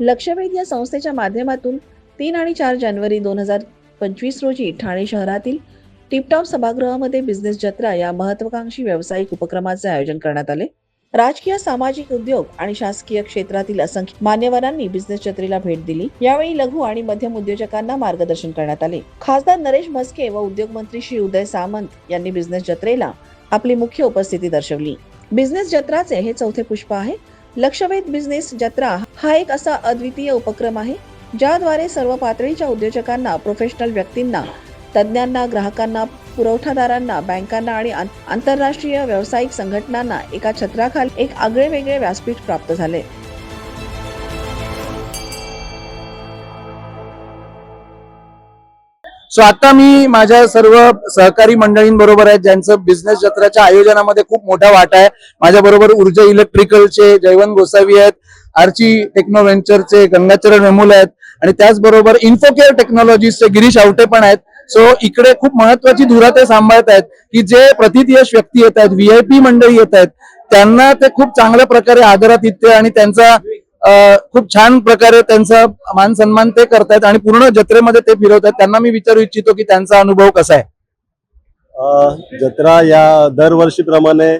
लक्षवेध या संस्थेच्या माध्यमातून तीन आणि चार जानेवारी दोन हजार पंचवीस रोजी ठाणे शहरातील टिपटॉप सभागृहामध्ये बिझनेस जत्रा या महत्वाकांक्षी व्यावसायिक उपक्रमाचे आयोजन करण्यात आले. राजकीय सामाजिक उद्योग आणि शासकीय क्षेत्रातील असंख्य मान्यवरांनी बिझनेस जत्रेला भेट दिली. यावेळी लघु आणि मध्यम उद्योजकांना मार्गदर्शन करण्यात आले. खासदार नरेश म्हस्के व उद्योग मंत्री श्री उदय सामंत यांनी बिझनेस जत्रेला आपली मुख्य उपस्थिती दर्शवली. बिझनेस जत्राचे हे चौथे पुष्प आहे. लक्षवेध बिझनेस जत्रा हा एक असा अद्वितीय उपक्रम आहे ज्याद्वारे सर्व पातळीच्या उद्योजकांना प्रोफेशनल व्यक्तींना तज्ज्ञांना ग्राहकांना पुरवठादारांना बँकांना आणि आं- आंतरराष्ट्रीय व्यावसायिक संघटनांना एका छत्राखाली एक आगळे वेगळे व्यासपीठ प्राप्त झाले. सो आता मी माझ्या सर्व सहकारी मंडळींबरोबर आहेत ज्यांचं बिझनेस जत्राच्या आयोजनामध्ये खूप मोठा वाटा आहे. माझ्याबरोबर ऊर्जा इलेक्ट्रिकलचे जयवंत गोसावी आहेत आर्ची टेक्नो व्हेंचरचे गंगाचरण वेमुल आहेत आणि त्याचबरोबर इन्फोकेअर टेक्नॉलॉजीजचे गिरीश आवटे पण आहेत. सो इकडे खूप महत्वाची धुरा ते सांभाळत आहेत की जे प्रतियश व्यक्ती येत आहेत व्हीआयपी मंडळी येत आहेत त्यांना ते खूप चांगल्या प्रकारे आदरातिथ्य आणि त्यांचा खूप छान प्रकारे त्यांचा मान सन्मान ते करतायत आणि पूर्ण जत्रेमध्ये ते फिरवतात त्यांना मी विचारू इच्छितो की त्यांचा अनुभव कसा आहे? जत्रा या दरवर्षीप्रमाणे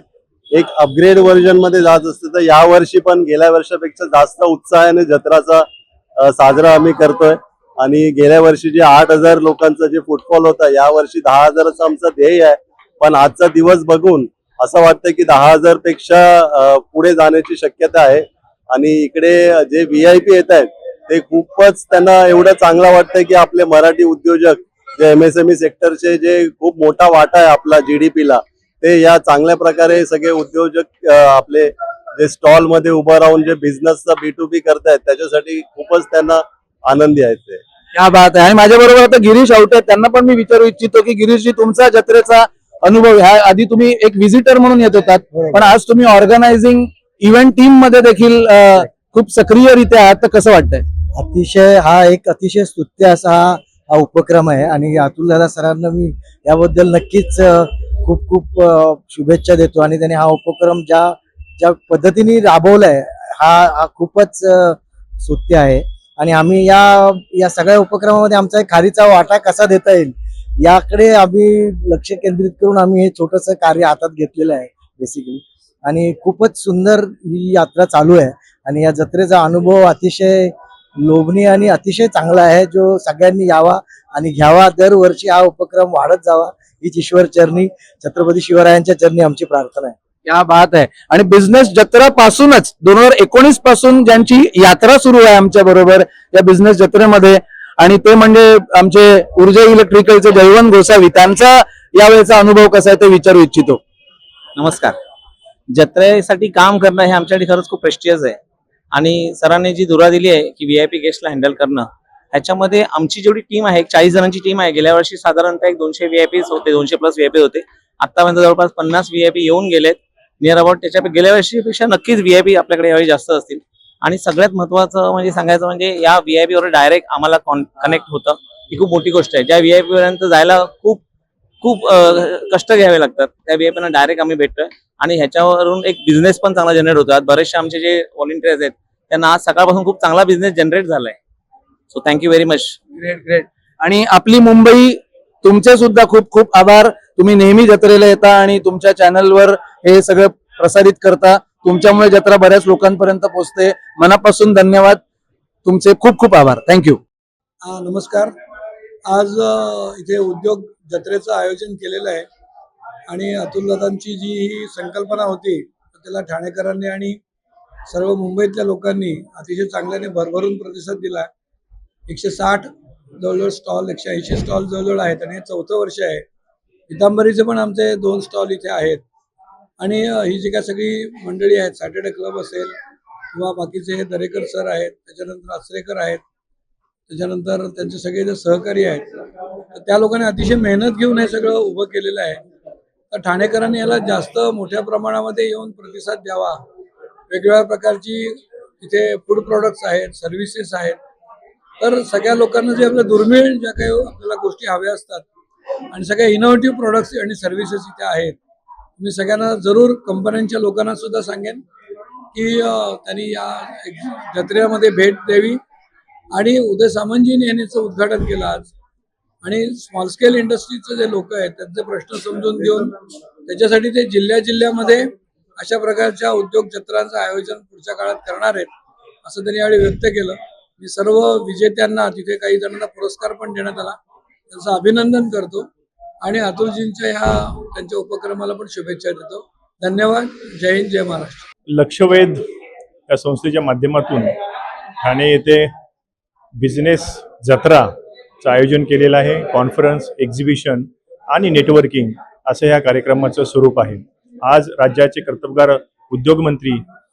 एक अपग्रेड व्हर्जनमध्ये जात असते. तर या वर्षी पण गेल्या वर्षापेक्षा जास्त उत्साहाने जत्राचा साजरा आम्ही करतोय. आणि गेल्या वर्षी जे आठ हजार लोकांचा जे फुटफॉल होता या वर्षी दहा हजाराचं आमचं ध्येय आहे. पण आजचा दिवस बघून असं वाटतं की दहा हजारपेक्षा पुढे जाण्याची शक्यता आहे. आणि इकडे जे व्ही आय पी येत आहेत ते खूपच त्यांना एवढं चांगलं वाटतंय की आपले मराठी उद्योजक जे एमएसएमई सेक्टरचे जे खूप मोठा वाटा आहे आपला जीडीपी ला ते या चांगल्या प्रकारे सगळे उद्योजक आपले जे स्टॉलमध्ये उभं राहून जे बिझनेसचा बी टू बी करतायत त्याच्यासाठी खूपच त्यांना आनंदी आहेत ते. क्या बात आहे. आणि माझ्या बरोबर आता गिरीश आवटे. त्यांना पण मी विचारू इच्छितो की गिरीशजी तुमचा जत्रेचा अनुभव ह्या आधी तुम्ही एक व्हिजिटर म्हणून येत होतात. पण आज तुम्ही ऑर्गनायझिंग इव्हेंट टीममध्ये देखील खूप सक्रियरित्या आहात तर कसं वाटतंय? अतिशय हा एक अतिशय स्तुत्य असा हा हा उपक्रम आहे आणि अतुल दादा सरांना मी याबद्दल नक्कीच खूप खूप शुभेच्छा देतो आणि त्यांनी हा उपक्रम ज्या ज्या पद्धतीने राबवलाय हा हा खूपच अ, स्तुत्य आहे. आणि आम्ही या या सगळ्या उपक्रमामध्ये आमचा एक खारीचा वाटा कसा देता येईल याकडे आम्ही लक्ष केंद्रित करून आम्ही हे छोटस कार्य हातात घेतलेलं आहे बेसिकली आणि खूपच सुंदर ही यात्रा चालू आहे. आणि या जत्रेचा अनुभव अतिशय लोभनीय आणि अतिशय चांगला आहे. जो सगळ्यांनी यावा आणि घ्यावा. दरवर्षी हा उपक्रम वाढत जावा. हीच ईश्वर चरणी छत्रपती शिवरायांच्या चरणी आमची प्रार्थना आहे. क्या बात आहे. आणि बिझनेस जत्रा पासूनच दोन हजार एकोणीसपासून ज्यांची यात्रा सुरू आहे आमच्या बरोबर या बिझनेस जत्रेमध्ये आणि ते म्हणजे आमचे ऊर्जा इलेक्ट्रिकलचे जयवंत गोसावी त्यांचा यावेळेचा अनुभव कसा आहे ते विचारू इच्छितो. नमस्कार. जत्रेसाठी काम करणं हे आमच्यासाठी खरंच खूप प्रेस्टियस आहे. आणि सरांनी जी धुरा दिली आहे की व्हीआयपी गेस्टला हँडल करणं ह्याच्यामध्ये आमची जेवढी टीम आहे चाळीस जणांची टीम आहे. गेल्या वर्षी साधारणतः एक दोनशे व्हीआयपी होते दोनशे प्लस व्हीआयपी होते. आतापर्यंत म्हणजे जवळपास पन्नास व्हीआयपी येऊन गेलेत. नियर अबाउट त्याच्या गेल्या वर्षीपेक्षा नक्कीच व्हीआयपी आपल्याकडे यावेळी जास्त असतील. आणि सगळ्यात महत्वाचं म्हणजे सांगायचं म्हणजे या व्हीआयपी वर डायरेक्ट आम्हाला कनेक्ट होतं. ही खूप मोठी गोष्ट आहे. ज्या व्हीआयपी पर्यंत जायला खूप खूप कष्ट घ्यावे लागतात. त्या व्हीआयपी डायरेक्ट आम्ही भेटतोय. आणि ह्याच्यावरून एक बिझनेस पण चांगला जनरेट होतो. आज बरेचसे आमचे जे व्हॉलेंटियर्स आहेत त्यांना आज सकाळपासून खूप चांगला बिझनेस जनरेट झालाय. So thank you very much great great आणि आपली मुंबई तुमचे सुद्धा खूप खूप आभार. तुम्ही नेहमी जत्रेला येता आणि तुमच्या चॅनलवर हे सगळं प्रसारित करता. तुमच्यामुळे जत्रा बऱ्याच लोकांपर्यंत पोहोचते. मनापासून धन्यवाद. तुमचे खूप खूप आभार. थँक्यू नमस्कार. आज इथे उद्योग जत्रेचं आयोजन केलेलं आहे. आणि अतुलदादांची जी ही संकल्पना होती तर त्याला ठाणेकरांनी आणि सर्व मुंबईतल्या लोकांनी अतिशय चांगल्याने भरभरून प्रतिसाद दिला. एकशे साठ जवळजवळ स्टॉल एकशे ऐंशी स्टॉल जवळजवळ आहेत आणि हे चौथं वर्ष आहे. पितांबरीचे पण आमचे दोन स्टॉल इथे आहेत. आणि ही जी काय सगळी मंडळी आहेत सॅटर्डे क्लब असेल किंवा बाकीचे हे दरेकर सर आहेत त्याच्यानंतर आचरेकर आहेत त्याच्यानंतर त्यांचे सगळे जे सहकारी आहेत तर त्या लोकांनी अतिशय मेहनत घेऊन हे सगळं उभं केलेलं आहे. तर ठाणेकरांनी याला जास्त मोठ्या प्रमाणामध्ये येऊन प्रतिसाद द्यावा. वेगवेगळ्या प्रकारची इथे फूड प्रॉडक्ट्स आहेत सर्व्हिसेस आहेत. तर सगळ्या लोकांना जे आपल्या दुर्मिळ ज्या काही आपल्याला गोष्टी हव्या असतात आणि सगळ्या इनोव्हेटिव्ह प्रोडक्ट्स आणि सर्व्हिसेस इथे आहेत मी सगळ्यांना जरूर कंपन्यांच्या लोकांना सुद्धा सांगेन की त्यांनी या जत्रेमध्ये भेट द्यावी. आणि उदय सामंतजींनी यांचं उद्घाटन केलं आज. आणि स्मॉल स्केल इंडस्ट्रीचे जे लोक आहेत त्यांचे प्रश्न समजून घेऊन त्याच्यासाठी ते जिल्ह्या जिल्ह्यामध्ये अशा प्रकारच्या उद्योग जत्रांचं आयोजन पुढच्या काळात करणार आहेत असं त्यांनी यावेळी व्यक्त केलं. मी सर्व विजेत्यांना तिथे काही जणांना पुरस्कार पण देण्यात आला. त्यांचं अभिनंदन करतो. आणि अतुलजींच्या ह्या त्यांच्या उपक्रमाला पण शुभेच्छा देतो. धन्यवाद. जय हिंद जय महाराष्ट्र. लक्षवेध या संस्थेच्या माध्यमातून ठाणे येथे बिझनेस जत्राचं आयोजन केलेलं आहे कॉन्फरन्स एक्झिबिशन आणि नेटवर्किंग असं ह्या कार्यक्रमाचं स्वरूप आहे. आज राज्याचे कर्तबगार उद्योगमंत्री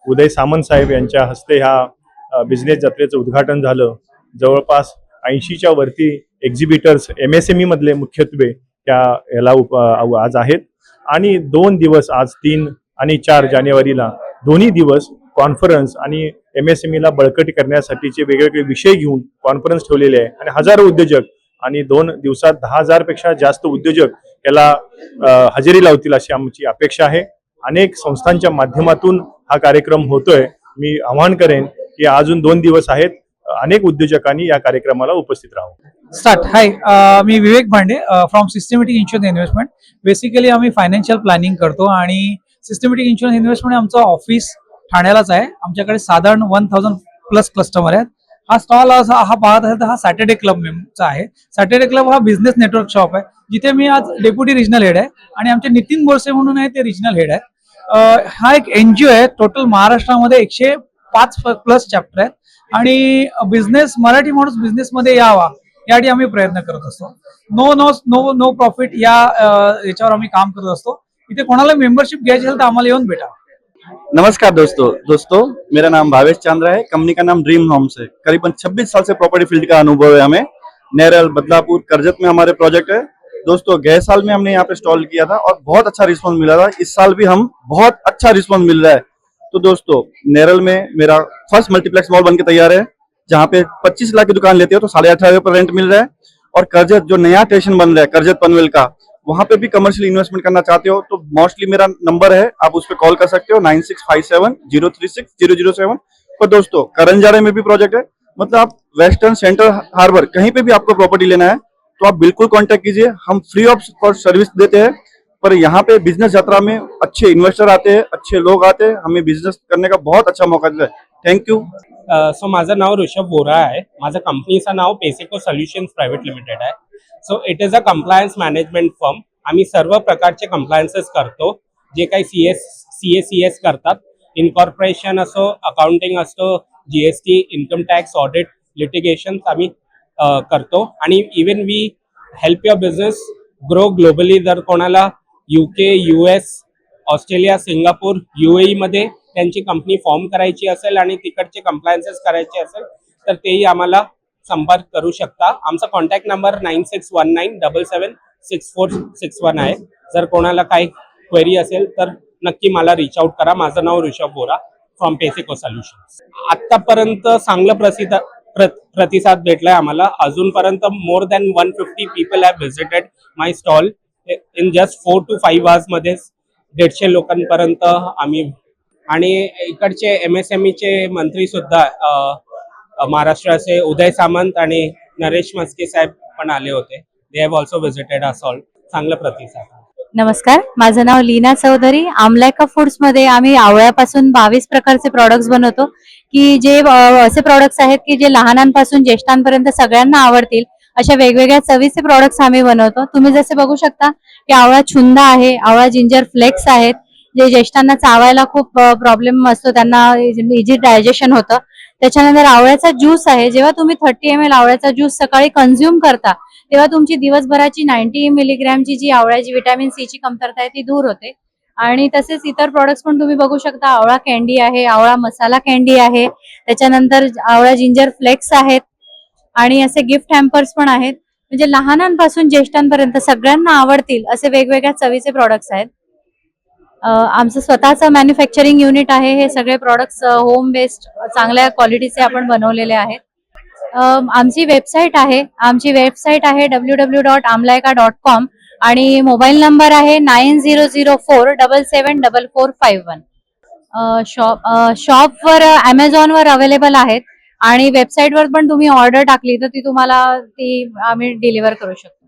उदय सामंत साहेब यांच्या हस्ते ह्या बिझनेस जत्रेचं उद्घाटन झालं. जवळपास ऐंशीच्या वरती एक्झिबिटर्स एम एस एम ईमधले मुख्यत्वे त्या याला उप आज आहेत. आणि दोन दिवस आज तीन आणि चार जानेवारीला दोन्ही दिवस कॉन्फरन्स आणि एम एस एम ला बळकटी करण्यासाठीचे वेगवेगळे विषय घेऊन कॉन्फरन्स ठेवलेले आहे. आणि हजारो उद्योजक आणि दोन दिवसात दहा हजारपेक्षा जास्त उद्योजक याला हजेरी लावतील अशी आमची अपेक्षा आहे. अनेक संस्थांच्या माध्यमातून हा कार्यक्रम होतोय. मी आवाहन करेन की अजून दोन दिवस आहेत. अनेक उद्योजकांनी या कार्यक्रमाला उपस्थित राहावं. Start hi me Vivek Bhande from systematic insurance investment basically आम्ही फायनान्शियल प्लॅनिंग करतो आणि सिस्टमॅटिक इन्शुरन्स इन्व्हेस्टमेंट आमचं ऑफिस ठाण्यालाच आहे. आमच्याकडे साधारण वन थाउजंड प्लस कस्टमर आहेत. हा स्टॉल हा पाहत असेल तर हा सॅटर्डे क्लब चा आहे. सॅटर्डे क्लब हा बिझनेस नेटवर्क शॉप आहे. जिथे मी आज डेप्युटी रिजनल हेड आहे आणि आमचे नितीन बोरसे म्हणून आहे ते रिजनल हेड आहे. हा एक एनजीओ आहे. टोटल महाराष्ट्रामध्ये एकशे पाच प्लस चॅप्टर आहेत. आणि बिझनेस मराठी माणूस बिझनेस मध्ये यावा यासाठी आम्ही प्रयत्न करत असतो. No no no no profit या याच्यावर आम्ही काम करत असतो. इथे कोणाला मेंबरशिप घ्यायची असेल तर आम्हाला येऊन भेटा. नमस्कार दोस्तों। दोस्तों, मेरा नाम भावेश चांद्रा है। कंपनी का नाम ड्रीम होम्स है। करीबन 26 साल से प्रॉपर्टी फ़ील्ड का अनुभव है हमें। नेरल, बदलापुर, करजत में हमारे प्रोजेक्ट है। दोस्तों, गए साल में हमने यहाँ पे स्टॉल किया था और बहुत अच्छा रिस्पॉन्स मिला था। इस साल भी हम बहुत अच्छा रिस्पॉन्स मिल रहा है। तो दोस्तों, नेरल में मेरा फ़र्स्ट मल्टीप्लेक्स मॉल बन तैयार है, जहाँ पे 25 लाख की दुकान लेते हो तो साढ़े अठारह पर रेंट मिल रहा है। और करजत, जो नया स्टेशन बन रहा है, करजत पनवेल का वहाँ पे भी कमर्शियल इन्वेस्टमेंट करना चाहते हो तो मोस्टली मेरा नंबर है, आप उस पर कॉल कर सकते हो nine six five seven zero three six zero zero seven पर दोस्तों करंजाड़े में भी प्रोजेक्ट है मतलब आप वेस्टर्न सेंट्रल हार्बर कहीं पे भी आपको प्रॉपर्टी लेना है तो आप बिल्कुल कांटेक्ट कीजिए, हम फ्री ऑफ़ कॉस्ट सर्विस देते हैं, पर यहाँ पे बिज़नेस यात्रा में अच्छे इन्वेस्टर आते हैं, अच्छे लोग आते हैं, हमें बिज़नेस करने का बहुत अच्छा मौका देता है। थँक यू सो माझं नाव ऋषभ बोरा आहे, माझं कंपनीचं नाव पेसेको सोल्युशन्स प्रायव्हेट लिमिटेड आहे. So it is a compliance management firm आम्ही सर्व प्रकारचे कम्प्लायन्सेस करतो. जे काही C S C S C S करतात. इनकॉर्पोरेशन असो अकाउंटिंग असतो G S T income tax audit litigation आम्ही करतो. आणि even we help your business grow globally जर कोणाला U K U S Australia Singapore U मध्ये त्यांची कंपनी फॉर्म करायची असेल आणि तिकडचे कम्प्लायन्सेस करायचे असेल तर तेही आम्हाला संपर्क करू शकता. आमचा contact number nine six one nine double seven six four six one आहे. जर कोणाला काही क्वेरी असेल तर नक्की मला रिच आउट करा. माझं नाव ऋषभ बोरा फ्रॉम पेसिको सोल्युशन आतापर्यंत चांगलं प्रसिद्ध प्रतिसाद भेटलाय आम्हाला. अजूनपर्यंत more than one fifty people have visited my stall in just four to five आवर्समध्ये दीडशे लोकांपर्यंत आम्ही आणि इकडचे एम एस एम चे मंत्री सुद्धा महाराष्ट्राचे उदय सामंत आणि नरेश मस्के साहेब पण आले होते. They have also visited us all चांगला प्रतिसाद नमस्कार माझं नाव लीना चौधरी. आमलायका फूड्समध्ये आम्ही आवळ्यापासून बावीस प्रकारचे प्रॉडक्ट्स बनवतो. की जे असे प्रॉडक्ट्स आहेत की जे लहानांपासून ज्येष्ठांपर्यंत सगळ्यांना आवडतील अशा वेगवेगळ्या चवीचे प्रॉडक्ट्स आम्ही बनवतो. तुम्ही जसे बघू शकता की आवळा छुंदा आहे आवळा जिंजर फ्लेक्स आहेत. जे ज्येष्ठांना चावायला खूप प्रॉब्लेम असतो त्यांना इझी डायजेशन होतं. त्याच्यानंतर आवळ्याचा ज्यूस आहे. जेव्हा तुम्ही थर्टी एम एल आवळ्याचा ज्यूस सकाळी कन्झ्युम करता तेव्हा तुमची दिवसभराची नाईन्टी मिलीग्रॅमची जी आवळ्याची व्हिटॅमिन सी ची कमतरता आहे ती दूर होते. आणि तसेच इतर प्रॉडक्ट्स पण तुम्ही बघू शकता. आवळा कॅन्डी आहे आवळा मसाला कॅन्डी आहे. त्याच्यानंतर आवळा जिंजर फ्लेक्स आहेत. आणि असे गिफ्ट हॅम्पर्स पण आहेत. म्हणजे लहानांपासून ज्येष्ठांपर्यंत सगळ्यांना आवडतील असे वेगवेगळ्या चवीचे प्रॉडक्ट्स आहेत. आमचं स्वतःचं मॅन्युफॅक्चरिंग युनिट आहे. हे सगळे प्रॉडक्ट्स होम बेस्ड चांगल्या क्वालिटीचे आपण बनवलेले आहेत. आमची वेबसाईट आहे. आमची वेबसाईट आहे W W dot Amalayaka dot com आणि मोबाईल नंबर आहे nine zero zero four double seven double four five one shop शॉपवर ॲमेझॉनवर अवेलेबल आहेत आणि वेबसाईटवर पण तुम्ही ऑर्डर टाकली तर ती तुम्हाला ती आम्ही डिलिव्हर करू शकतो.